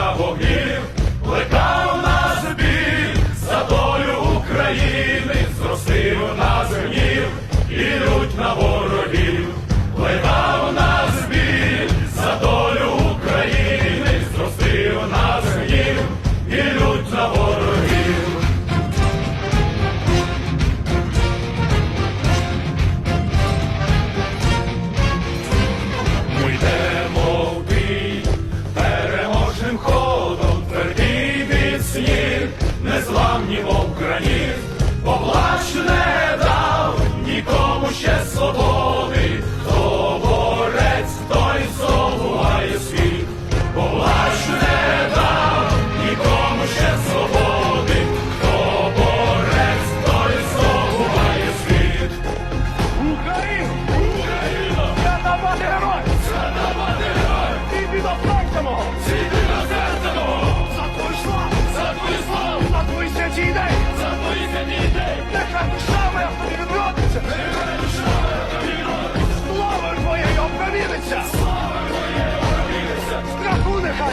полум'я вогнів, плекав нас за долю України, зростив на землі, і лють на ворог.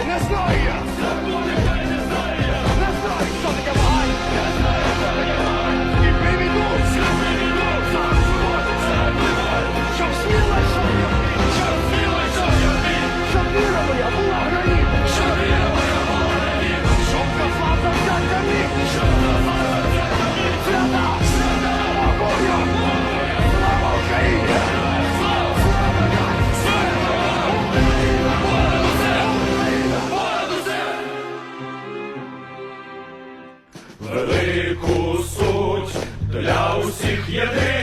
не знаю я! Не знає я! Не знаю, що таке! Не знаю, що таке вагань! І приведу! Всі приведу! Сміла йшла я в бій! Щоб сміла я в була! усіх єдиний.